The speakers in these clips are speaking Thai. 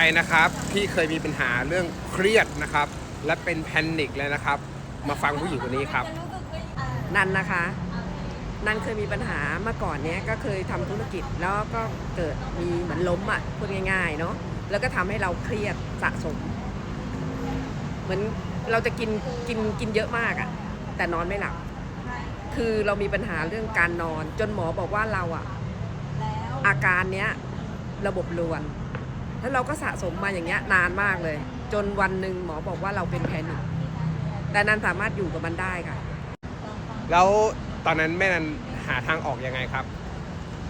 รนะครับที่เคยมีปัญหาเรื่องเครียดนะครับ และเป็นแพนิคเลยนะครับ มาฟังผู้หญิงคนนี้ครับ นันนะคะ นันเคยมีปัญหาเมื่อก่อนเนี้ยก็เคยทำธุรกิจแล้วก็เกิดมีเหมือนล้มอะพูดง่ายๆเนาะแล้วก็ทำให้เราเครียดสะสม เหมือนเราจะกินกินกินเยอะมากอะ แต่นอนไม่หลับ คือเรามีปัญหาเรื่องการนอน จนหมอบอกว่าเราอะ อาการเนี้ย ระบบรวน แล้วเราก็สะสมมาอย่างเงี้ยนานมากเลย จนวันหนึ่งหมอบอกว่าเราเป็นแพนิคแต่นันสามารถอยู่กับมันได้ค่ะ แล้วตอนนั้นแม่นันหาทางออกยังไงครับ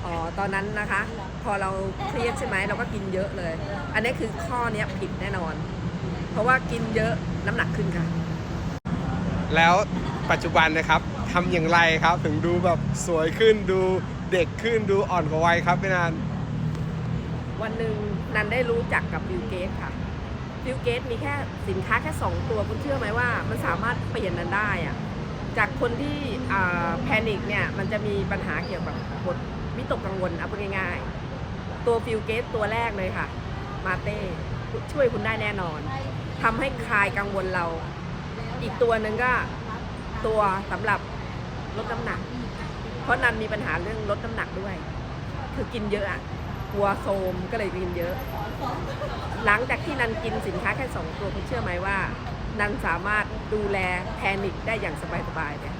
อ๋อ ตอนนั้นนะคะ พอเราเครียดใช่ไหมเราก็กินเยอะเลย อันนี้คือข้อเนี้ยผิดแน่นอน เพราะว่ากินเยอะน้ำหนักขึ้นค่ะ แล้วปัจจุบันนะครับทำอย่างไรครับ ถึงดูแบบสวยขึ้นดูเด็กขึ้นดูอ่อนกว่าวัยครับแม่นัน วันหนึ่งนันได้รู้จักกับบิลเกตค่ะบิลเกตมีแค่สินค้าแค่ 2 ตัวคุณเชื่อไหมว่า มันสามารถเปลี่ยนนันได้อะจากคนที่แพนิคเนี่ยมันจะมีปัญหาเกี่ยวกับบทวิตกกังวลเอาพูดง่ายๆ ตัวฟิลเกตตัวแรกเลยค่ะ มาเต้ช่วยคุณได้แน่นอนทำให้คลายกังวลเรา อีกตัวหนึ่งก็ตัวสำหรับลดน้ำหนัก เพราะนันมีปัญหาเรื่องลดน้ำหนักด้วย คือกินเยอะอะ กลัวโซมก็เลยกินเยอะ หลังจากที่นันกินสินค้าแค่สองตัวคุณเชื่อไหมว่า นันสามารถดูแลแพนิคได้อย่างสบายๆเลย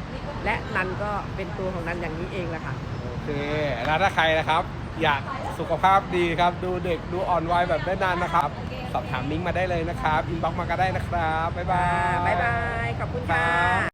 และนันก็เป็นตัวของนันอย่างนี้เองแหละค่ะ โอเค แล้วถ้าใครนะครับ อยากสุขภาพดีครับ ดูเด็กดูอ่อนวัยแบบแม่นันนะครับ สอบถามมิ้งมาได้เลยนะครับ อินบ็อกมาก็ได้นะครับ บ๊ายบาย บ๊ายบาย ขอบคุณค่ะ